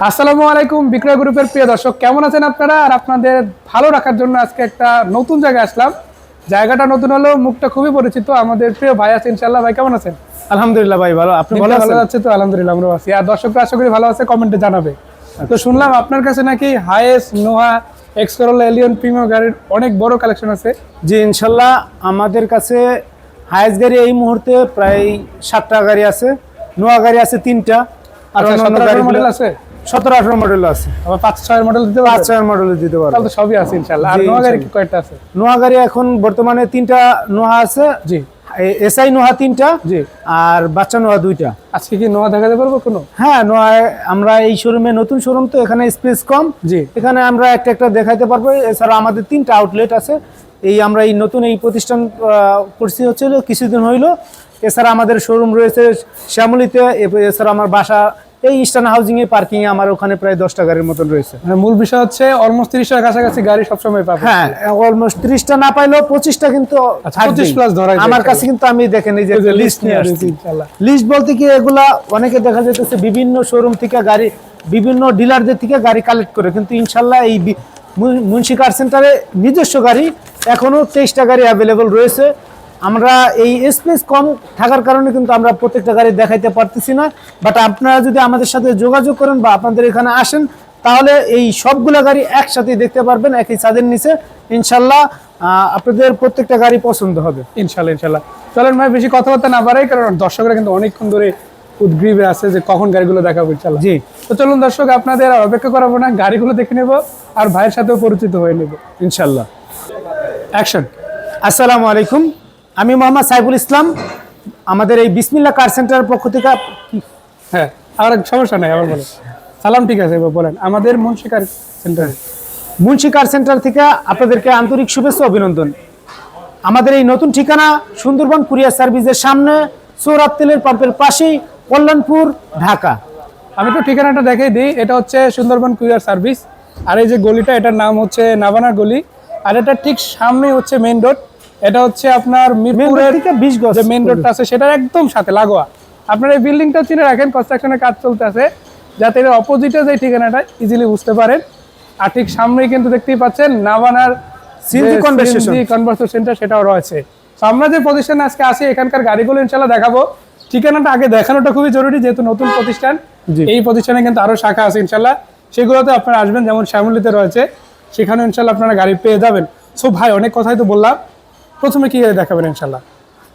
আসসালামু আলাইকুম বিক্রয় গ্রুপের প্রিয় দর্শক কেমন আছেন আপনারা? আর আপনাদের ভালো রাখার জন্য আজকে একটা নতুন জায়গায় আসলাম। জায়গাটা নতুন হলেও মুখটা খুবই পরিচিত আমাদের প্রিয় ভাই আছে ইনশাল্লাহ ভাই কেমন আছেন? আলহামদুলিল্লাহ ভাই ভালো। আপনি ভালো ভালো যাচ্ছে তো আলহামদুলিল্লাহ আমরা আছি। আর দর্শকরা আশা করি ভালো আছে কমেন্টে জানাবে। তো আচ্ছা। শুনলাম আপনার কাছে নাকি highest Noha X Corolla Allion premium গাড়ির অনেক বড় কালেকশন আছে। জি ইনশাল্লাহ আমাদের কাছে হায়েস্ট গাড়ি এই মুহূর্তে প্রায় সাতটা গাড়ি আছে। নোয়া গাড়ি আছে তিনটা। আর 17 গাড়িগুলো- মডেল আছে? সতেরো আঠারো মডেল আছে। আবার পাঁচ ছয়ের মডেল দিতে পাঁচ পারবেন ছয় মডেল দিতে পারব। তাহলে সবই আছে ইনশাল্লাহ আর নোয়া গাড়ি কি কয়টা আছে? নোয়া গাড়ি এখন বর্তমানে তিনটা নোহা আছে। জি। এসআই নোহা তিনটা জি। আর বাচ্চা নোহা দুইটা। আজকে কি নোয়া দেখাতে পারব কোনো? হ্যাঁ নোয়ায় আমরা এই শোরুমে নতুন শোরুম তো এখানে স্পেস কম। জি। এখানে আমরা একটা একটা দেখাইতে পারব। এছাড়া আমাদের তিনটা আউটলেট আছে। এই আমরা এই নতুন এই প্রতিষ্ঠান করছি হচ্ছিল কিছুদিন হইল। এছাড়া আমাদের শোরুম রয়েছে শ্যামলিতে এছাড়া আমার বাসা এই ইস্টার্ন হাউজিং এ পার্কিং আমার ওখানে প্রায় দশটা গাড়ির মতন রয়েছে। মানে মূল বিষয় হচ্ছে অলমোস্ট তিরিশটার কাছাকাছি গাড়ি সবসময় পাবে হ্যাঁ অলমোস্ট ত্রিশটা না পাইলেও পঁচিশটা কিন্তু আচ্ছা, থাকবেই। 25 plus ধরাই যায় আমার কাছে কিন্তু আমি দেখেন এই যে লিস্ট নিয়ে আসছি লিস্ট বলতে কি এগুলা অনেকে দেখা যাইতেছে বিভিন্ন শোরুম থেকে গাড়ি বিভিন্ন ডিলারদের থেকে গাড়ি কালেক্ট করে। কিন্তু ইনশাল্লাহ এই মুন- মুন্সি কার সেন্টারে নিজস্ব গাড়ি এখনও তেইশটা গাড়ি অ্যাভেলেবল রয়েছে। আমরা এই স্পেস কম থাকার কারণে কিন্তু আমরা প্রত্যেকটা গাড়ি দেখাইতে পারতেছি না বাট আপনারা যদি আমাদের সাথে যোগাযোগ করেন বা আপনাদের এখানে আসেন তাহলে এই সবগুলো গাড়ি একসাথে দেখতে পারবেন একই ছাদের নিচে। ইনশাল্লাহ আপনাদের প্রত্যেকটা গাড়ি পছন্দ হবে। ইনশাল্লাহ ইনশাল্লাহ। চলেন ভাই বেশি কথাবার্তা না বাড়াই কারণ দর্শকরা কিন্তু অনেকক্ষণ ধরে উদ্গ্রীবে আছে যে কখন গাড়িগুলো দেখাবো ইনশাল্লাহ। জি। তো চলুন দর্শক আপনাদের আর অপেক্ষা করাবো না গাড়িগুলো দেখে নেব আর ভাইয়ের সাথেও পরিচিত হয়ে নেব ইনশাল্লাহ। অ্যাকশন আসসালামু আলাইকুম। আমি মোহাম্মদ সাইফুল ইসলাম, আমাদের এই বিসমিল্লা কার সেন্টারের পক্ষ থেকে হ্যাঁ আর সমস্যা নাই, আবার বলেন। সালাম, ঠিক আছে, এবার বলেন। আমাদের মুন্সিকার সেন্টারে? মুন্সি কার সেন্টার থেকে আপনাদেরকে আন্তরিক শুভেচ্ছা, অভিনন্দন। আমাদের এই নতুন ঠিকানা সুন্দরবন কুরিয়ার সার্ভিসের সামনে সৌরভ তেলের পাম্পের পাশেই, কল্যাণপুর, ঢাকা। আমি তো ঠিকানাটা দেখাই দিই, এটা হচ্ছে সুন্দরবন কুরিয়ার সার্ভিস। আর এই যে গলিটা, এটার নাম হচ্ছে নাভানা গলি। আর এটা ঠিক সামনে হচ্ছে মেইন রোড। এটা হচ্ছে আপনার মিরপুরের থেকে 20 গজ যে মেইন রোডটা আছে সেটার একদম সাথে লাগোয়া। আপনার এই বিল্ডিংটা চিনে রাখেন কনস্ট্রাকশনের কাজ চলতেছে যাতে এর অপোজিটে যে ঠিকানাটা ইজিলি বুঝতে পারেন। আর ঠিক সামনেই কিন্তু দেখতেই পাচ্ছেন নাভানার। কনভার্সন সেন্টার সেটাও রয়েছে। তো আমরা যে প্রতিষ্ঠানে আজকে আসি এখানকার গাড়িগুলো ইনশাল্লাহ দেখাবো। ঠিকানাটা আগে দেখানোটা খুবই জরুরি যেহেতু নতুন প্রতিষ্ঠান। এই প্রতিষ্ঠানে কিন্তু আরও শাখা আছে ইনশাল্লাহ সেগুলোতে আপনারা আসবেন যেমন শ্যামলিতে রয়েছে সেখানে ইনশাল্লাহ আপনারা গাড়ি পেয়ে যাবেন। সো ভাই অনেক কথাই তো বললাম। প্রথমে কি দেখাবেন ইনশাল্লাহ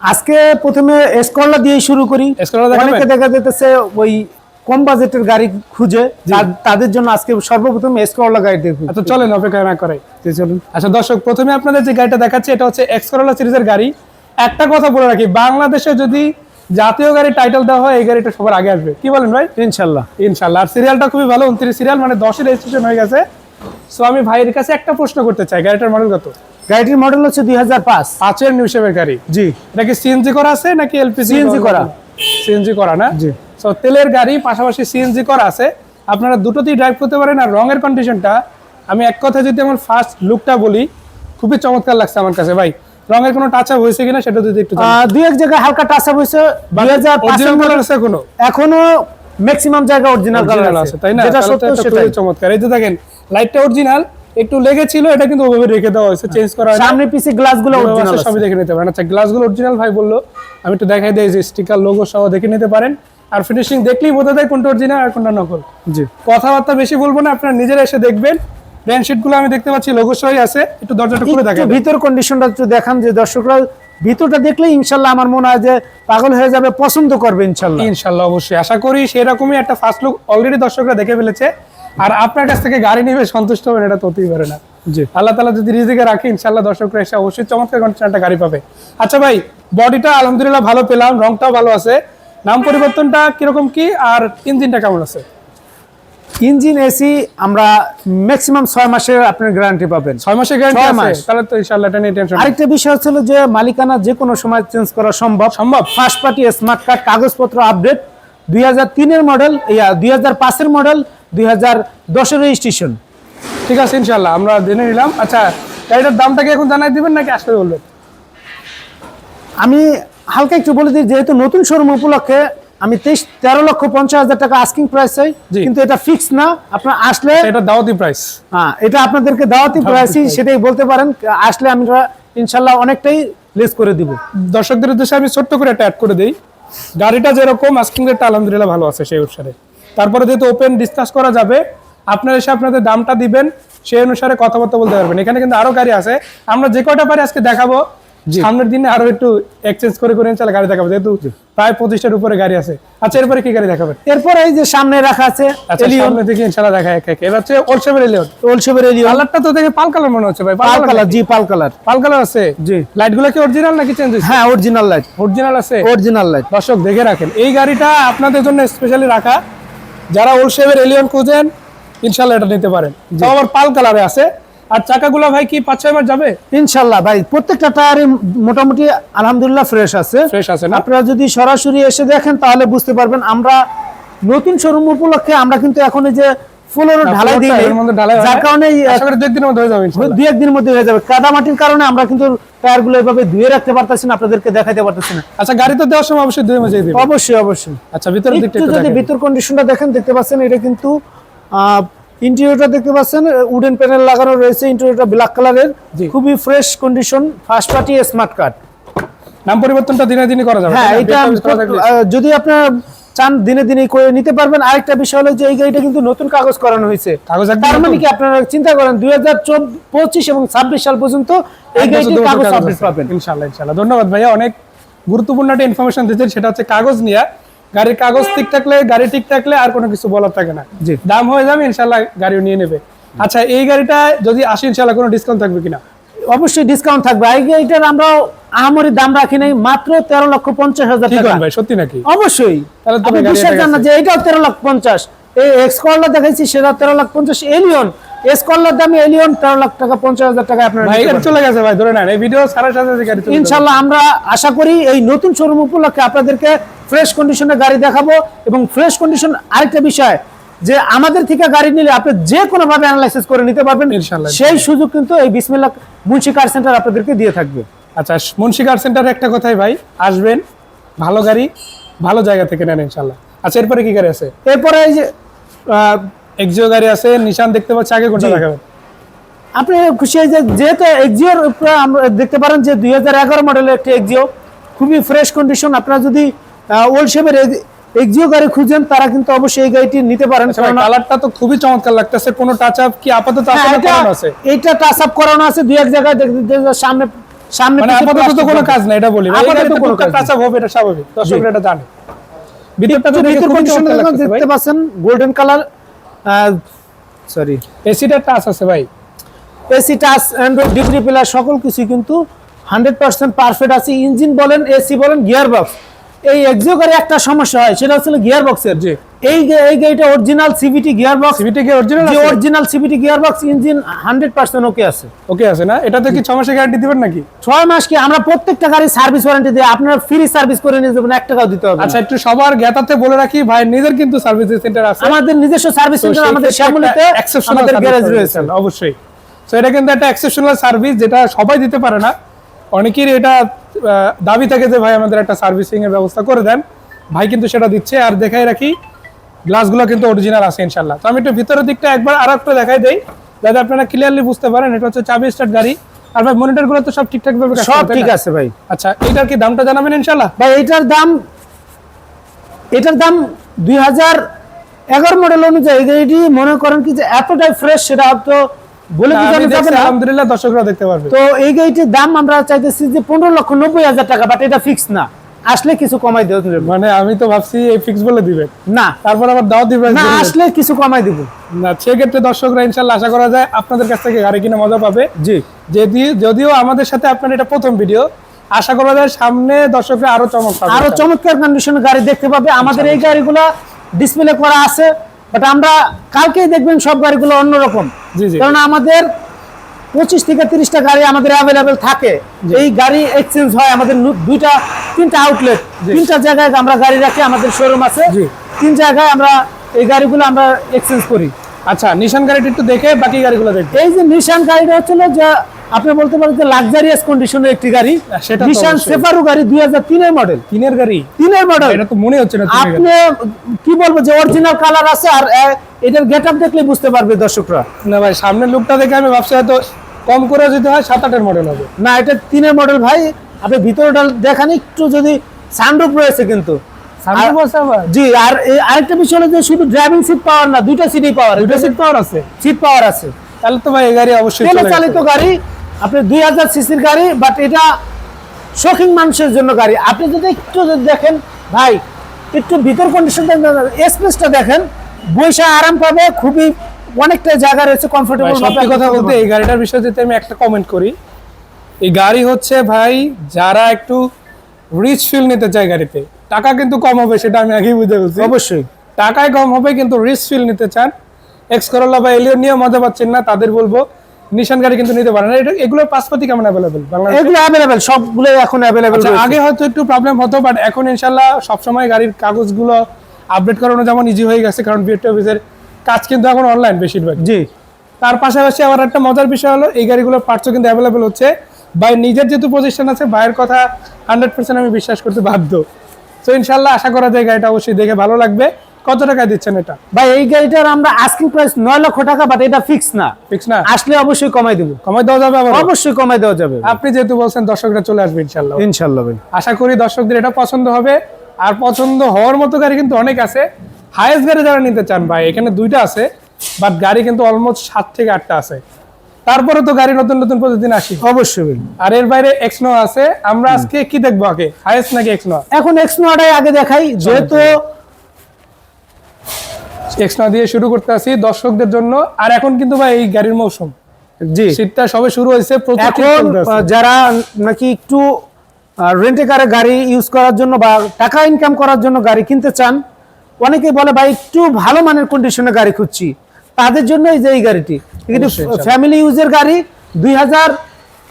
আজকে প্রথমে এসকরলা দিয়ে শুরু করি। অনেকে দেখা যেতেছে ওই কম বাজেটের গাড়ি খুঁজে তাদের জন্য আজকে সর্বপ্রথম এসকরলা গাড়ি দিয়ে খুঁজি। আচ্ছা চলেন অপেক্ষা না করে চলুন। আচ্ছা দর্শক প্রথমে আপনাদের যে গাড়িটা দেখাচ্ছে এটা হচ্ছে এক্স করোলা সিরিজের গাড়ি। একটা কথা বলে রাখি বাংলাদেশে যদি জাতীয় গাড়ি টাইটেল দেওয়া হয় এই গাড়িটা সবার আগে আসবে। কি বলেন ভাই? ইনশাল্লাহ ইনশাল্লাহ আর সিরিয়ালটা খুবই ভালো উনত্রিশ সিরিয়াল মানে দশের রেজিস্ট্রেশন হয়ে গেছে। সো আমি ভাইয়ের কাছে একটা প্রশ্ন করতে চাই গাড়িটার মডেল কত? গাড়িটির মডেল হচ্ছে দুই হাজার পাঁচ। পাঁচের নিউ শেপের গাড়ি? জি। এটা কি সিএনজি করা আছে নাকি এলপিজি CNG করা। সিএনজি করা না? জি। সো তেলের গাড়ি পাশাপাশি সিএনজি করা আছে। আপনারা দুটোতেই ড্রাইভ করতে পারেন আর রঙের কন্ডিশনটা আমি এক কথা যদি আমার ফার্স্ট লুকটা বলি খুবই চমৎকার লাগছে আমার কাছে। ভাই রঙের কোনো টাচ আপ হয়েছে কিনা সেটা যদি একটু দুই এক জায়গায় হালকা টাচ আপ হয়েছে আছে কোনো? এখনও ম্যাক্সিমাম জায়গা অরিজিনাল কালার আছে। তাই না? যেটা সত্য সেটাই। চমৎকার। এই যে দেখেন লাইটটা অরিজিনাল একটু লেগেছিল এটা কিন্তু ওভাবে রেখে দেওয়া হয়েছে চেঞ্জ করা। সামনে পিছে গ্লাসগুলো অরিজিনাল সবই দেখে নিতে পারেন। আচ্ছা গ্লাসগুলো অরিজিনাল ভাই বলল আমি একটু দেখাই দিই যে স্টিকার লোগো সহ দেখে নিতে পারেন। আর ফিনিশিং দেখলেই বোঝা যায় কোনটা অরিজিনাল আর কোনটা নকল। জি। কথাবার্তা বেশি বলব না আপনারা নিজেরা এসে দেখবেন। ব্যান্ডগুলো আমি দেখতে পাচ্ছি লোগো সহই আছে একটু দরজাটা খুলে দেখেন ভিতর কন্ডিশনটা একটু দেখান যে দর্শকরা ভিতরটা দেখলে ইনশাল্লাহ আমার মনে হয় যে পাগল হয়ে যাবে পছন্দ করবে ইনশাল্লাহ। ইনশাল্লাহ অবশ্যই। আশা করি সেরকমই একটা ফার্স্ট লুক অলরেডি দর্শকরা দেখে ফেলেছে। আর আপনার কাছ থেকে গাড়ি নিবে সন্তুষ্ট হবেন এটা তো হতেই পারে না। জি। আল্লাহ তালা যদি রিজিকে রাখে ইনশাল্লাহ দর্শকরা এসে অবশ্যই চমৎকার কন্ডিশন একটা গাড়ি পাবে। আচ্ছা ভাই বডিটা আলহামদুলিল্লাহ ভালো পেলাম রংটাও ভালো আছে। নাম পরিবর্তনটা কীরকম কি আর ইঞ্জিনটা কেমন আছে? ইঞ্জিন এসি আমরা ম্যাক্সিমাম ছয় মাসের আপনার গ্যারান্টি পাবেন। ছয় মাসের গ্যারান্টি মাস। তাহলে তো ইনশাল্লাহ এটা নিয়ে টেনশন আরেকটা বিষয় হচ্ছিল যে মালিকানা যে কোনো সময় চেঞ্জ করা সম্ভব। সম্ভব। ফার্স্ট পার্টি স্মার্ট কার্ড কাগজপত্র আপডেট দুই হাজার তিনের মডেল দুই হাজার পাঁচের মডেল দুই হাজার দশের রেজিস্ট্রেশন ঠিক আছে ইনশাল্লাহ আমরা জেনে নিলাম। আচ্ছা গাড়িটার দামটা কি এখন জানাই দিবেন নাকি আসলে বলবেন? আমি হালকা একটু বলে দিই যেহেতু নতুন শোরুম উপলক্ষে আমি তেইশ তেরো লক্ষ পঞ্চাশ হাজার টাকা আস্কিং প্রাইস চাই। কিন্তু এটা ফিক্স না। আপনার আসলে এটা দাওয়াতি প্রাইস হ্যাঁ এটা আপনাদেরকে দাওয়াতি প্রাইসই সেটাই বলতে পারেন। আসলে আমি ইনশাল্লাহ অনেকটাই লেস করে দিব। দর্শকদের উদ্দেশ্যে আমি ছোট্ট করে একটা অ্যাড করে দিই। গাড়িটা যেরকম আস্কিং রেটটা আলহামদুলিল্লাহ ভালো আছে সেই অনুসারে। তারপরে যেহেতু ওপেন ডিসকাস করা যাবে আপনারা এসে আপনাদের দামটা দিবেন সেই অনুসারে কথাবার্তা বলতে পারবেন। এখানে কিন্তু আরও গাড়ি আছে। আমরা যে কয়টা পারি আজকে দেখাবো। সামনের দিনে আরও একটু এক্সচেঞ্জ করে করে ইনশাল্লাহ গাড়ি দেখাবো যেহেতু প্রায় পঁচিশটার উপরে গাড়ি আছে। আচ্ছা এরপরে কি গাড়ি দেখাবেন? এরপর এই যে সামনে রাখা আছে আচ্ছা এলিয়ন সামনে থেকে ইনশাল্লাহ দেখা এক এক। এটা হচ্ছে ওলসেভের এলিয়ন ওলসেভের এলিয়ন কালারটা তো দেখে পাল কালার মনে হচ্ছে ভাই পাল কালার জি পাল কালার পাল কালার আছে? জি। লাইটগুলো কি অরিজিনাল নাকি চেঞ্জ হয়েছে? হ্যাঁ অরিজিনাল লাইট অরিজিনাল আছে? অরিজিনাল লাইট দর্শক দেখে রাখেন। এই গাড়িটা আপনাদের জন্য স্পেশালি রাখা। যারা ওল্ড শেভের এলিয়ন খুঁজেন ইনশাল্লাহ এটা নিতে পারেন। তো আমার পাল কালারে আছে। আর চাকাগুলো ভাই কি পাঁচ ছয় মাস যাবে? ইনশাল্লাহ ভাই প্রত্যেকটা টায়ারে মোটামুটি আলহামদুলিল্লাহ ফ্রেশ আছে। ফ্রেশ আছে না? আপনারা যদি সরাসরি এসে দেখেন তাহলে বুঝতে পারবেন আমরা নতুন শোরুম উপলক্ষে আমরা কিন্তু এখন এই যে ফুলের ঢালাই দিই এর মধ্যে ঢালাই যার কারণে এই, আশা করি দু একদিনের মধ্যে হয়ে যাবে দুই একদিনের মধ্যে হয়ে যাবে। কাদা মাটির কারণে আমরা কিন্তু টায়ারগুলো এভাবে ধুয়ে রাখতে পারতেছি না আপনাদেরকে দেখাতে পারতেছি না। আচ্ছা গাড়ি তো দেওয়ার সময় অবশ্যই দুই মাসে দিবে অবশ্যই অবশ্যই। আচ্ছা ভিতরের দিকটা একটু একটু যদি ভিতর কন্ডিশনটা দেখেন দেখতে পাচ্ছেন এটা কিন্তু ইন্টেরিয়রটা দেখতে পাচ্ছেন উডেন প্যানেল লাগানো রয়েছে ইন্টেরিয়রটা ব্ল্যাক কালারের। খুবই fresh condition first party smart card নাম পরিবর্তনটা দিনে দিনে করা যাবে হ্যাঁ এটা যদি আপনার চান দিনে দিনে করে নিতে পারবেন। আরেকটা বিষয় হলো যে এই গাড়িটা কিন্তু নতুন কাগজ করানো হয়েছে। কাগজ তার মানে কি আপনারা চিন্তা করেন দুই হাজার পঁচিশ এবং ছাব্বিশ সাল পর্যন্ত এই বছর কাগজ আপডেট পাবেন। ইনশাল্লাহ ইনশাল্লাহ ধন্যবাদ ভাইয়া। অনেক গুরুত্বপূর্ণ একটা ইনফরমেশন দিচ্ছেন সেটা হচ্ছে কাগজ নিয়ে। গাড়ির কাগজ ঠিক থাকলে গাড়ি ঠিক থাকলে আর কোনো কিছু বলার থাকে না। জি। দাম হয়ে যাবে ইনশাল্লাহ গাড়িও নিয়ে নেবে। আচ্ছা এই গাড়িটা যদি আসে ইনশাল্লাহ কোনো ডিসকাউন্ট থাকবে কিনা? অবশ্যই ডিসকাউন্ট থাকবে। এই গাড়িটার আমরা আহামরি দাম রাখি নাই মাত্র তেরো লক্ষ পঞ্চাশ হাজার টাকা। সত্যি নাকি? অবশ্যই। বিশ্বাস জান না যে এটাও তেরো লাখ পঞ্চাশ। এই এক্স করলা দেখাইছি সেটা তেরো লাখ পঞ্চাশ এলিয়ন এক্স করলার দামে এলিয়ন তেরো লাখ টাকা পঞ্চাশ হাজার টাকা আপনার চলে গেছে ভাই ধরে নেন এই ভিডিও। ইনশাল্লাহ আমরা আশা করি এই নতুন শোরুম উপলক্ষে আপনাদেরকে ফ্রেশ কন্ডিশনে গাড়ি দেখাবো এবং ফ্রেশ কন্ডিশন আরেকটা বিষয় যে আমাদের থেকে গাড়ি নিলে আপনি যে কোনো ভাবে অ্যানালাইসিস করে নিতে পারবেন ইনশাল্লাহ। সেই সুযোগ কিন্তু এই বিসমিল্লাহ মুন্সি কার সেন্টার আপনাদেরকে দিয়ে থাকবে। আচ্ছা মুন্সি কার সেন্টারে একটা কথাই ভাই আসবেন ভালো গাড়ি ভালো জায়গা থেকে নেন ইনশাল্লাহ। আচ্ছা এরপরে কি গাড়ি আছে? এরপরে এই যে এক্সিও গাড়ি আছে নিশান দেখতে পাচ্ছি আগে কোনটা। দেখাবেন আপনি খুশি যে যেহেতু এক্সিওর উপরে আমরা দেখতে পারেন যে দুই হাজার এগারো মডেলের একটি এক্সিও খুবই ফ্রেশ কন্ডিশন আপনারা যদি ওল্ড শেপের এক্সিও গাড়ি খুঁজেন তারা কিন্তু অবশ্যই এই গাড়িটি নিতে পারেন। কেননা- কালারটা তো খুবই চমৎকার লাগতেছে। কোনো টাচ আপ কি আপাতত হ্যাঁ, এটা- এইটা টাচ আপ করানো আছে দুই এক জায়গায় সামনে সামনে মানে আপাতত তো কোনো কাজ নাই এটা বলি। আপাতত কোনো কাজ কাঁচা হবে এটা স্বাভাবিক। দর্শকরা এটা জানে। ভিতরটা তো ভিতর ভাই দেখতে পাচ্ছেন গোল্ডেন কালার সরি এসিটা টাচ আছে ভাই। AC touch android degree plus সকল কিছু কিন্তু হান্ড্রেড পার্সেন্ট পারফেক্ট আছে। ইঞ্জিন বলেন এসি বলেন গিয়ার বক্স এই একটা সমস্যা হয় সেটা হচ্ছে গিয়ার বক্সের জি। এই এই গাড়িটা original CVT gear box CVT কি অরিজিনাল আছে? Original CVT gear box engine hundred percent okay আছে। ওকে আছে না? এটাতে কি 6 মাসের গ্যারান্টি দিবেন নাকি? ছয় মাস কি আমরা প্রত্যেকটা গাড়ি সার্ভিস ওয়ারেন্টি দিয়ে আপনারা ফ্রি সার্ভিস করে নিয়ে যাবেন এক টাকাও দিতে হবে আচ্ছা একটু সবার জ্ঞাতাতে বলে রাখি ভাই নিজের কিন্তু সার্ভিস সেন্টার আছে। আমাদের নিজস্ব সার্ভিস সেন্টার আমাদের শ্যামলিতে আমাদের গ্যারেজ রয়েছে। অবশ্যই। তো এটা কিন্তু একটা এক্সেপশনাল সার্ভিস যেটা সবাই দিতে পারে না। অনেকের এটা দাবি থাকে যে ভাই আমাদের একটা সার্ভিসিং এর ব্যবস্থা করে দেন। ভাই কিন্তু সেটা দিচ্ছে। আর দেখাই রাখি গ্লাসগুলো কিন্তু অরিজিনাল আছে ইনশাল্লাহ তো আমি একটু ভিতরের দিকটা একবার আর একটু দেখাই দেই যাতে আপনারা ক্লিয়ারলি বুঝতে পারেন। এটা হচ্ছে চাবি স্টার্ট গাড়ি। আর ভাই মনিটরগুলো তো সব ঠিকঠাক ভাবে সব ঠিক আছে ভাই। আচ্ছা এটার কি দামটা জানাবেন ইনশাল্লাহ ভাই এটার দাম এটার দাম দুই হাজার এগারো মডেল অনুযায়ী। গাড়িটি মনে করেন কি যে এতটাই ফ্রেশ সেটা তো বলে আলহামদুলিল্লাহ দর্শকরা দেখতে পারবে। তো এই গাড়িটির দাম আমরা চাইতেছি যে পনেরো লক্ষ নব্বই হাজার টাকা বাট এটা ফিক্স না। আসলে কিছু কমাই দেবো। মানে আমি তো ভাবছি এই ফিক্স বলে দিবেন না। তারপর আবার দাও দিবেন না আসলে কিছু কমাই দিব। না সেক্ষেত্রে দর্শকরা ইনশাল্লাহ আশা করা যায় আপনাদের কাছ থেকে গাড়ি কিনে মজা পাবে। জি। যদি যদিও আমাদের সাথে আপনার এটা প্রথম ভিডিও আশা করা যায় সামনে দর্শকরা আরও চমক পাবে। আরও চমৎকার কন্ডিশনের গাড়ি দেখতে পাবে। আমাদের এই গাড়িগুলো ডিসপ্লে করা আছে বাট আমরা কালকেই দেখবেন সব গাড়িগুলো অন্যরকম। কারণ আমাদের পঁচিশ থেকে তিরিশটা গাড়ি আমাদের অ্যাভেলেবেল থাকে। এই গাড়ি এক্সচেঞ্জ হয় আমাদের দুইটা তিনটা আউটলেট তিনটা জায়গায় আমরা গাড়ি রাখি আমাদের শোরুম আছে। তিন জায়গায় আমরা এই গাড়িগুলো আমরা এক্সচেঞ্জ করি। আচ্ছা নিশান গাড়িটা একটু দেখে বাকি গাড়িগুলো দেখবে এই যে নিশান গাড়িটা হচ্ছিল যে আপনি বলতে পারেন যে লাক্সারিয়াস কন্ডিশনের একটি গাড়ি। সেটা নিশান। সেফারু গাড়ি দুই হাজার তিনের মডেল তিনের গাড়ি? তিনের মডেল এটা তো মনে হচ্ছে না আপনি কি বলব যে অরিজিনাল কালার আছে আর এটার গেট আপ দেখলে বুঝতে পারবে দর্শকরা। না ভাই সামনের লুকটা দেখে আমি ভাবছি হয়তো কম করে যদি হয় সাত আটের মডেল হবে। না এটা তিনের মডেল ভাই আপনি ভিতরটা দেখান একটু যদি সানরুফ রয়েছে কিন্তু। সামনে আর- বসে আবার? জি আর আরেকটা বিষয় হলো যে শুধু ড্রাইভিং সিট পাওয়ার না দুইটা সিটই পাওয়ার দুটো সিট পাওয়ার আছে? সিট পাওয়ার আছে। তাহলে তো ভাই এই গাড়ি অবশ্যই তেলে চালিত গাড়ি আপনি দুই হাজার সিসির গাড়ি বাট এটা শৌখিন মানুষের জন্য গাড়ি। আপনি যদি একটু দেখেন ভাই একটু ভিতর কন্ডিশনটা স্পেসটা দেখেন বৈশা আরাম পাবে খুবই অনেকটা জায়গা রয়েছে কমফোর্টেবল সত্যি কথা বলতে এই গাড়িটার বিষয়ে যদি আমি একটা কমেন্ট করি এই গাড়ি হচ্ছে ভাই যারা একটু রিচ ফিল নিতে চায় গাড়িতে টাকা কিন্তু কম হবে সেটা আমি আগেই বুঝে বলছি অবশ্যই। টাকায় কম হবে কিন্তু রিচ ফিল নিতে চান। এক্স করোলা বা এলিয়ন নিয়ে মজা পাচ্ছেন না তাদের বলব নিশান গাড়ি কিন্তু নিতে পারেন। এটা এগুলোর পাসপাতি কেমন অ্যাভেলেবেল এগুলো অ্যাভেলেবেল সবগুলো এখন অ্যাভেলেবেল আচ্ছা, আগে হয়তো একটু প্রবলেম হতো বাট এখন ইনশাল্লাহ সবসময় গাড়ির কাগজগুলো আপডেট করানো যেমন ইজি হয়ে গেছে কারণ বিএড অফিসের কাজ কিন্তু এখন অনলাইন বেশিরভাগ। জি। তার পাশাপাশি আবার একটা মজার বিষয় হলো এই গাড়িগুলোর পার্টসও কিন্তু অ্যাভেলেবেল হচ্ছে। ভাই নিজের যেহেতু প্রতিষ্ঠান আছে ভাইয়ের কথা হান্ড্রেড পার্সেন্ট আমি বিশ্বাস করতে বাধ্য। তো ইনশাল্লাহ আশা করা যায় গাড়িটা অবশ্যই দেখে ভালো লাগবে। কত টাকায় দিচ্ছেন এটা? ভাই এই গাড়িটার আমরা আস্কিং প্রাইস নয় লক্ষ টাকা বাট এটা ফিক্স না। ফিক্স না? আসলে অবশ্যই কমাই দেবো। কমাই দেওয়া যাবে আবার অবশ্যই কমাই দেওয়া যাবে। আপনি যেহেতু বলছেন দর্শকরা চলে আসবে ইনশাল্লাহ ইনশাল্লাহ ভাই। আশা করি দর্শকদের এটা পছন্দ হবে। আর পছন্দ হওয়ার মতো গাড়ি কিন্তু অনেক আছে। হাইয়েস্ট গাড়ি যারা নিতে চান ভাই এখানে দুইটা আছে বাট গাড়ি কিন্তু অলমোস্ট সাত থেকে আটটা আছে। তারপরে তো গাড়ি নতুন নতুন প্রতিদিন আসি। অবশ্যই আর এর বাইরে এক্স নো আছে আমরা আজকে কি দেখব আগে? হাইয়েস্ট নাকি এক্স নো এখন এক্স নোয়াটাই আগে দেখাই যেহেতু এক্সনো দিয়ে শুরু করতে আসি দর্শকদের জন্য। আর এখন কিন্তু ভাই এই গাড়ির মৌসুম। জি। শীতটা সবে শুরু হয়েছে যারা নাকি একটু রেন্টে কারে গাড়ি ইউজ করার জন্য বা টাকা ইনকাম করার জন্য গাড়ি কিনতে চান অনেকেই বলে ভাই একটু ভালো মানের কন্ডিশনে গাড়ি খুঁজছি। তাদের জন্য এই যে এই গাড়িটি কিন্তু ফ্যামিলি ইউজের গাড়ি দুই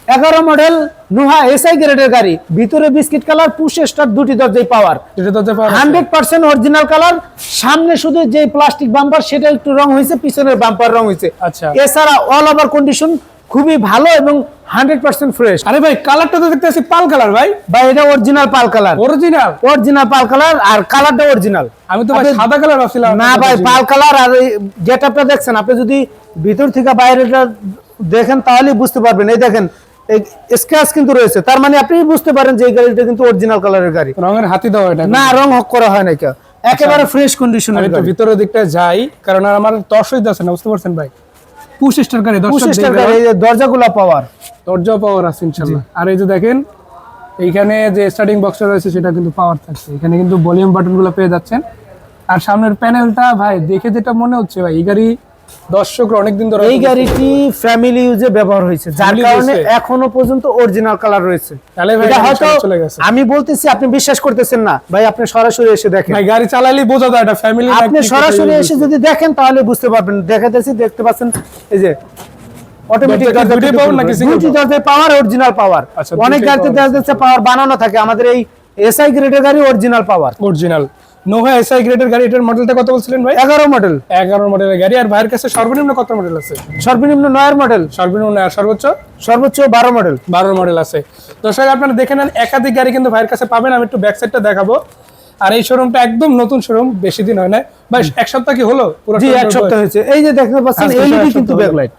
এগারো মডেল নুহা এসআই গ্রেডের গাড়ি ভিতরে বিস্কিট কালার পুশ স্টার দুটি দরজায় power hundred percent original colour সামনে শুধু যে প্লাস্টিক বাম্পার সেটা একটু রং হয়েছে পিছনের বাম্পার রং হয়েছে। আচ্ছা। এছাড়া অল ওভার কন্ডিশন খুবই ভালো এবং হান্ড্রেড পার্সেন্ট ফ্রেশ। আরে ভাই কালারটা তো দেখতে আসি পাল কালার ভাই। ভাই এটা original pearl colour. Original original pearl colour আর কালারটা অরিজিনাল আমি তো ভাই সাদা কালার ভাবছিলাম। না ভাই পাল কালার আর আপটা দেখছেন আপনি যদি ভিতর থেকে বাইরেটা দেখেন তাহলেই বুঝতে পারবেন। এই দেখেন এই স্ক্র্যাচ কিন্তু রয়েছে। তার মানে আপনি বুঝতে পারেন যে এই গাড়িটা কিন্তু অরিজিনাল কালারের গাড়ি। রঙের হাতি দেওয়া এটা। না রং হক করা হয় না কেউ। একেবারে ফ্রেশ কন্ডিশনের ভিতরের দিকটা যাই কারণ আর আমার দর্শক আছে না বুঝতে পারছেন ভাই? পুশ স্টার গাড়ি দর্শক পঁচিশটার দেখবে গাড়ি এই যে দরজাগুলা পাওয়ার দরজা পাওয়ার আছে ইনশাল্লাহ। আর এই যে দেখেন এইখানে যে স্টার্টিং বক্সটা রয়েছে সেটা কিন্তু পাওয়ার থাকছে। এখানে কিন্তু ভলিউম বাটনগুলো পেয়ে যাচ্ছেন। আর সামনের প্যানেলটা ভাই দেখে যেটা মনে হচ্ছে ভাই এই গাড়ি দর্শকরা অনেকদিন ধরে এই গাড়িটি ফ্যামিলি ইউজে ব্যবহার হয়েছে যার কারণে এখনও পর্যন্ত অরিজিনাল কালার রয়েছে। তাহলে ভাই হয়তো চলে গেছে। আমি বলতেছি আপনি বিশ্বাস করতেছেন না। ভাই আপনি সরাসরি এসে দেখেন। ভাই গাড়ি চালাইলেই বোঝা যায় এটা ফ্যামিলি আপনি সরাসরি এসে যদি দেখেন তাহলে বুঝতে পারবেন। দেখাতেছি দেখতে পাচ্ছেন এই যে অটোমেটিক দরজা দুইটাই নাকি দুটি দরজায় পাওয়ার অরিজিনাল পাওয়ার আচ্ছা, অনেক গাড়িতে দেখা যাচ্ছে পাওয়ার বানানো থাকে। আমাদের এই এসআই গ্রেডের গাড়ি original power original Nova SI গ্রেডের গাড়ি এটার মডেলটা কত বলছিলেন ভাই? এগারো মডেল এগারো মডেলের গাড়ি। আর ভাইয়ের কাছে সর্বনিম্ন কত মডেল আছে? সর্বনিম্ন নয়ের মডেল সর্বনিম্ন আর সর্বোচ্চ? সর্বোচ্চ বারো মডেল বারো মডেল আছে। দর্শক আপনারা দেখে নেন একাধিক গাড়ি কিন্তু ভাইয়ের কাছে পাবেন। আমি একটু ব্যাক সাইডটা দেখাবো। আর এই শোরুমটা একদম নতুন শোরুম বেশি দিন হয় না ভাই এক সপ্তাহ কি হলো? পুরো জি এক সপ্তাহ হয়েছে। এই যে দেখতে পাচ্ছেন এলইডি কিন্তু ব্যাকলাইট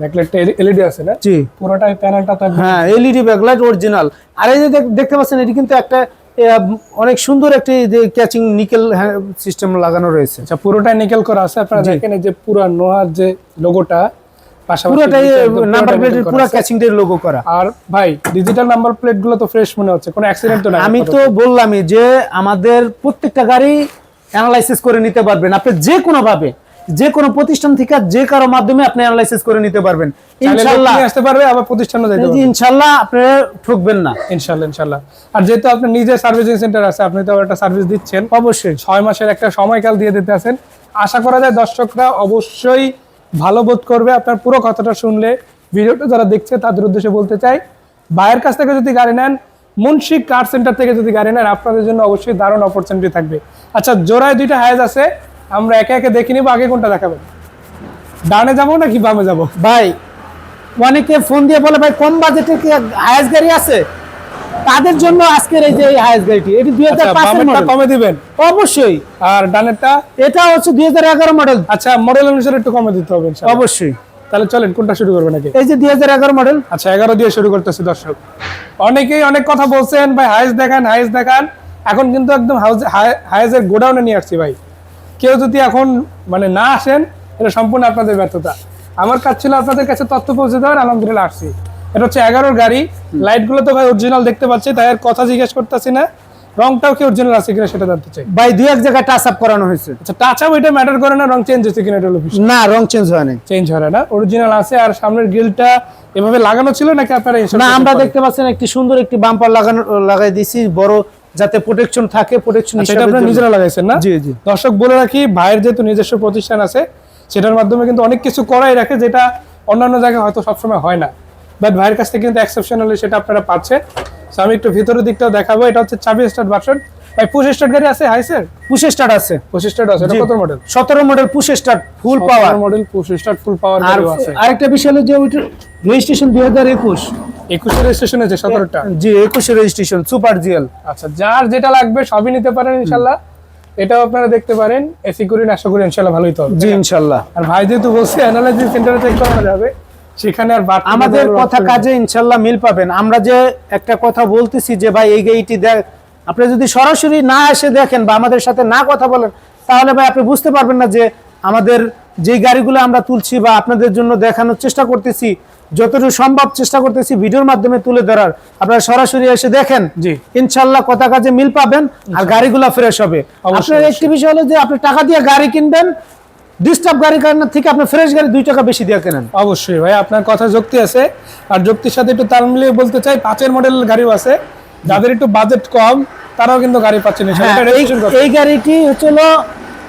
ব্যাকলাইটটা এলইডি আছে না? জি। পুরোটাই প্যানেলটা তো হ্যাঁ এলইডি ব্যাকলাইট অরিজিনাল আর এই যে দেখতে পাচ্ছেন এটি কিন্তু একটা অনেক সুন্দর একটি যে ক্যাচিং নিকেল সিস্টেম লাগানো রয়েছে। আচ্ছা পুরোটাই নিকেল করা আছে। আপনারা দেখেন যে পুরো নোহার যে লোগোটা পুরোটাই নাম্বার প্লেটের পুরো লোগো করা। আর ভাই ডিজিটাল নাম্বার প্লেটগুলো তো ফ্রেশ মনে হচ্ছে কোনো অ্যাক্সিডেন্ট তো নাই আমি তো বললামই যে আমাদের প্রত্যেকটা গাড়ি অ্যানালাইসিস করে নিতে পারবেন। আপনি যে কোনো ভাবে যে কোনো প্রতিষ্ঠান থেকে যে কারও মাধ্যমে আপনি অ্যানালাইসিস করে নিতে পারবেন। ইনশাল্লাহ নিয়ে আসতে পারবে আবার প্রতিষ্ঠানে যাইতে পারবে। ইনশাল্লাহ আপনি ঠকবেন না। ইনশাল্লাহ ইনশাল্লাহ। আর যেহেতু আপনার নিজের সার্ভিসিং সেন্টার আছে আপনি তো একটা সার্ভিস দিচ্ছেন। অবশ্যই। ছয় মাসের একটা সময়কাল দিয়ে দিতে আছেন। আশা করা যায় দর্শকরা অবশ্যই ভালো বোধ করবে। আপনার পুরো কথাটা শুনলে ভিডিওটা যারা দেখছে তাদের উদ্দেশ্যে বলতে চাই ভাইয়ের কাছ থেকে যদি গাড়ি নেন মুন্সি কার সেন্টার থেকে যদি গাড়ি নেন আপনাদের জন্য অবশ্যই দারুণ অপরচুনিটি থাকবে। আচ্ছা জোড়ায় দুইটা হায়াজ আছে। আমরা একে একে দেখে নিব আগে কোনটা দেখাবেন? ডানে যাব নাকি বামে যাব? ভাই অনেকে ফোন দিয়ে বলে ভাই কম বাজেটের কি হায়াস গাড়ি আছে? তাদের জন্য আজকের এই যে হায়াস গাড়িটি এটি দুই হাজার আচ্ছা, বামেরটা মডেল কমে দিবেন? অবশ্যই। আর ডানেরটা? এটা হচ্ছে দুই হাজার এগারো মডেল আচ্ছা মডেল অনুসারে একটু কমে দিতে হবে অবশ্যই। তাহলে চলেন কোনটা শুরু করবেন নাকি এই যে দুই হাজার এগারো মডেল আচ্ছা এগারো দিয়ে শুরু করতেছি দর্শক। অনেকেই অনেক কথা বলছেন ভাই হাইস দেখান হাইস দেখান। এখন কিন্তু একদম হাউস হাইসের গোডাউনে নিয়ে আসছি ভাই। কেউ যদি এখন মানে না আসেন এটা সম্পূর্ণ আপনাদের ব্যর্থতা। আমার কাজ ছিল আপনাদের কাছে তথ্য পৌঁছে দেওয়ার আলহামদুলিল্লাহ আসছি। এটা হচ্ছে এগারোর গাড়ি। লাইটগুলো তো ভাই অরিজিনাল দেখতে পাচ্ছি তাই আর কথা জিজ্ঞেস করতেছি না। রংটাও কি অরিজিনাল আছে কিনা সেটা জানতে চাই। ভাই দুই এক জায়গায় টাচ আপ করানো হয়েছে। আচ্ছা টাচ আপ এটা ম্যাটার করে না রং চেঞ্জ হচ্ছে কিনা এটা না রং চেঞ্জ হয়নি চেঞ্জ হয় না অরিজিনাল আছে আর সামনের গ্রিলটা এভাবে লাগানো ছিল নাকি আপনারা না আমরা? দেখতে পাচ্ছেন একটি সুন্দর একটি বাম্পার লাগানো লাগাই দিয়েছি বড় যাতে প্রোটেকশন থাকে প্রোটেকশন আচ্ছা, সেটা আপনারা নিজেরা লাগাইছেন না? জি জি। দর্শক বলে রাখি ভাইয়ের যেহেতু নিজস্ব প্রতিষ্ঠান আছে সেটার মাধ্যমে কিন্তু অনেক কিছু করাই রাখে যেটা অন্যান্য জায়গায় হয়তো সবসময় হয় না। বাট ভাইয়ের কাছ থেকে কিন্তু এক্সেপশনালি সেটা আপনারা পাচ্ছেন। সো আমি একটু ভিতরের দিকটাও দেখাবো এটা হচ্ছে চাবি স্টার্ট বাটন ভাই পুশ স্টার্ট গাড়ি আছে? হাই স্যার পুশ স্টার্ট আছে। পুশ স্টার্ট আছে কত model 17 model push start full power model push start full power আছে। আরেকটা বিষয় হলো যে রেজিস্ট্রেশন 2021 একুশে রেজিস্ট্রেশন আছে সতেরোটা? জি রেজিস্ট্রেশন সুপার জিএল আচ্ছা যার যেটা লাগবে সবই নিতে পারেন ইনশাল্লাহ এটাও আপনারা দেখতে পারেন এসি আশা করি ইনশাল্লাহ ভালোই তো জি ইনশাল্লাহ আর ভাই যেহেতু অ্যানালাইসিস সেন্টারে চেক যাবে সেখানে আর আমাদের কথা কাজে ইনশাল্লাহ মিল পাবেন। আমরা যে একটা কথা বলতেছি যে ভাই এই এইটি দেখ আপনি যদি সরাসরি না এসে দেখেন বা আমাদের সাথে না কথা বলেন তাহলে ভাই আপনি বুঝতে পারবেন না যে আমাদের যে গাড়িগুলো আমরা তুলছি বা আপনাদের জন্য দেখানোর চেষ্টা করতেছি যতটুকু সম্ভব চেষ্টা করতেছি ভিডিওর মাধ্যমে তুলে ধরার। আপনারা সরাসরি এসে দেখেন জি। ইনশাল্লাহ কথা কাজে মিল পাবেন আর গাড়িগুলো ফ্রেশ হবে। আপনার একটি বিষয় হলো যে আপনি টাকা দিয়ে গাড়ি কিনবেন ডিস্টার্ব গাড়ি কেনার থেকে আপনি ফ্রেশ গাড়ি দুই টাকা বেশি দিয়ে কেনেন। অবশ্যই ভাই আপনার কথা যুক্তি আছে। আর যুক্তির সাথে একটু তাল মিলিয়ে বলতে চাই পাঁচের মডেলের গাড়িও আছে। যাদের একটু বাজেট কম তারাও কিন্তু গাড়ি পাচ্ছেন হ্যাঁ, এটা এই- গাড়িটি হচ্ছে হলো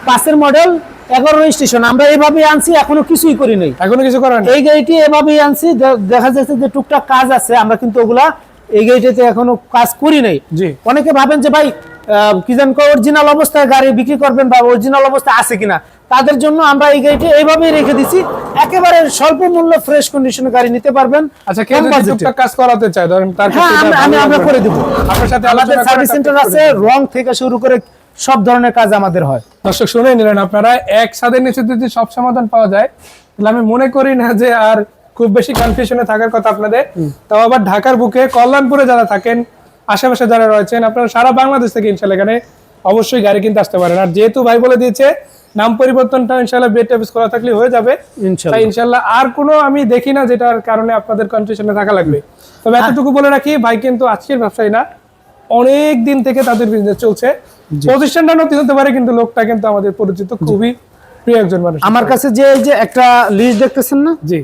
পাঁচের মডেল এগারো রেজিস্ট্রেশন আমরা এইভাবে আনছি এখনও কিছুই করি নাই। এখনও কিছু করার এই গাড়িটি এভাবেই আনছি দেখা যাচ্ছে যে টুকটাক কাজ আছে আমরা কিন্তু ওগুলা এই গাড়িটাতে এখনও কাজ করি নাই। জি। অনেকে ভাবেন যে ভাই কি জান অরিজিনাল অবস্থায় গাড়ি বিক্রি করবেন বা অরিজিনাল অবস্থায় আছে কিনা? তাদের জন্য আমরা এই গাড়িটি এইভাবেই রেখে দিছি। একেবারে স্বল্প মূল্য ফ্রেশ কন্ডিশনে গাড়ি নিতে পারবেন। আচ্ছা কেউ। টুকটাক কাজ করাতে চায় ধরেন তার হ্যাঁ আমি আমরা করে দিব। আপনার সাথে আমাদের সার্ভিস সেন্টার আছে রং থেকে শুরু করে সব ধরনের কাজ আমাদের হয়। দর্শক শুনে নিলেন আপনারা। এক ছাদের নিচে যদি সব সমাধান পাওয়া যায় তাহলে আমি মনে করি না যে আর খুব বেশি কনফিউশনে থাকার কথা আপনাদের। তাও আবার ঢাকার বুকে কল্যাণপুরে যারা থাকেন আশেপাশে যারা রয়েছেন আপনারা সারা বাংলাদেশ থেকে ইনশাল্লাহ এখানে অবশ্যই গাড়ি কিনতে আসতে পারেন। আর যেহেতু ভাই বলে দিয়েছে নাম পরিবর্তনটা ইনশাল্লাহ বেড অফিস করা থাকলে হয়ে যাবে। ইনশাল্লাহ। আর কোনো আমি দেখি না যেটার কারণে আপনাদের কনফিউশনে থাকা লাগবে। তবে এতটুকু বলে রাখি ভাই কিন্তু আজকের ব্যবসায়ী না অনেক দিন থেকে তাদের বিজনেস চলছে। প্রতিষ্ঠানটা নতুন হতে পারে কিন্তু লোকটা কিন্তু আমাদের পরিচিত খুবই প্রিয় একজন মানুষ। আমার কাছে যে এই যে একটা লিস্ট দেখতেছেন না? জি।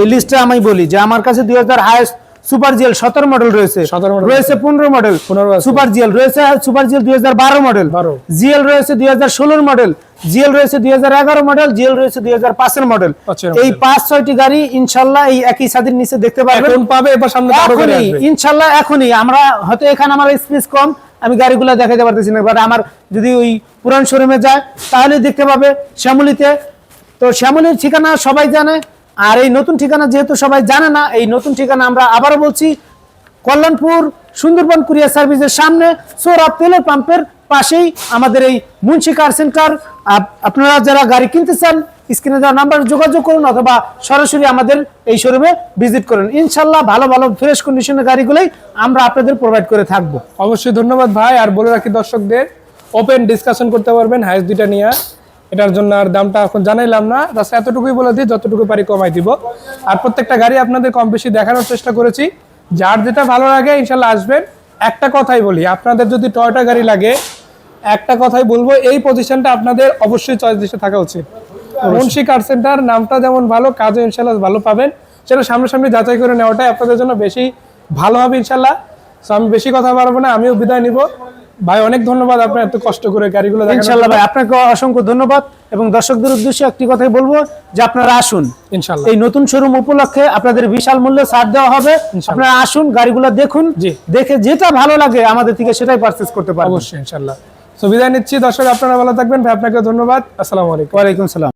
এই লিস্টটা আমি বলি যে আমার কাছে দুই হাজার হাইস্ট সুপার জিএল সতেরো মডেল রয়েছে। রয়েছে পনেরো মডেল 15 সুপার জিএল রয়েছে সুপার জিএল দুই হাজার বারো মডেল জিএল রয়েছে দুই হাজার ষোলোর মডেল জিএল রয়েছে দুই হাজার এগারো মডেল জিএল রয়েছে দুই হাজার পাঁচের মডেল এই পাঁচ ছয়টি গাড়ি ইনশাল্লাহ এই একই ছাদের নিচে দেখতে পারবেন। পাবে এবার সামনে এখনই ইনশাল্লাহ এখনই। আমরা হয়তো এখানে আমার স্পেস কম আমি গাড়িগুলো দেখাতে পারতেছি না বাট আমার যদি ওই পুরান শোরুমে যায় তাহলে দেখতে পাবে শ্যামলিতে। তো শ্যামলির ঠিকানা সবাই জানে আর এই নতুন ঠিকানা যেহেতু সবাই জানে না, এই নতুন ঠিকানা আমরা আবারও বলছি, কল্যাণপুর, সুন্দরবন কুরিয়ার সার্ভিসের সামনে, সোরা তেলের পাম্পের পাশেই আমাদের এই মুন্সি কার সেন্টার আপনারা যারা গাড়ি কিনতে চান, স্ক্রিনে দেওয়া নাম্বার যোগাযোগ করুন অথবা সরাসরি আমাদের এই শোরুমে ভিজিট করুন। ইনশাল্লাহ ভালো ভালো ফ্রেশ কন্ডিশনের গাড়িগুলোই আমরা আপনাদের প্রোভাইড করে থাকব। অবশ্যই ধন্যবাদ ভাই, আর বলে রাখি দর্শকদের ওপেন ডিসকাশন করতে পারবেন হাইস দুইটা নিয়ে। এটার জন্য আর দামটা এখন জানাইলাম না রাস্তা এতটুকুই বলে দিই যতটুকু পারি কমাই দিব। আর প্রত্যেকটা গাড়ি আপনাদের কম বেশি দেখানোর চেষ্টা করেছি। যার যেটা ভালো লাগে ইনশাল্লাহ আসবেন। একটা কথাই বলি আপনাদের যদি টয়টা গাড়ি লাগে একটা কথাই বলব এই পজিশনটা আপনাদের অবশ্যই চয়েস লিস্টে থাকা উচিত। মুন্সি কার সেন্টার নামটা যেমন ভালো কাজও ইনশাল্লাহ ভালো পাবেন। সেটা সামনাসামনি যাচাই করে নেওয়াটাই আপনাদের জন্য বেশি ভালো হবে ইনশাল্লাহ। সো আমি বেশি কথা পারব না আমিও বিদায় নিব। ভাই অনেক ধন্যবাদ আপনার এত কষ্ট করে গাড়িগুলো ইনশাল্লাহ ভাই আপনাকে অসংখ্য ধন্যবাদ এবং দর্শকদের উদ্দেশ্যে একটি কথাই বলব যে আপনারা আসুন। ইনশাল্লাহ। এই নতুন শোরুম উপলক্ষে আপনাদের বিশাল মূল্যে ছাড় দেওয়া হবে। আপনারা আসুন গাড়িগুলো দেখুন। দেখে যেটা ভালো লাগে আমাদের থেকে সেটাই পারচেস করতে পারবেন। অবশ্যই ইনশাল্লাহ। তো বিদায় নিচ্ছি। দর্শক আপনারা ভালো থাকবেন। ভাই আপনাকে ধন্যবাদ। আসসালামু আলাইকুম। ওয়ালাইকুম সালাম।